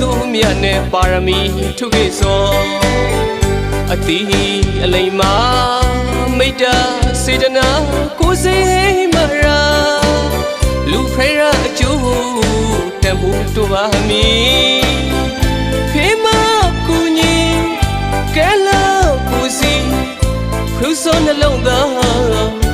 သူအမြတ်နဲ့ပါရမီထုခဲ့စောအတိအလိမ္မာမိတ္တစေတနာကိုစေဟိမရာလူဖရအကျိုးတမှုတို့ပါမီဖေမကူညီကဲလာကိုစီခရုစောနှလုံးသား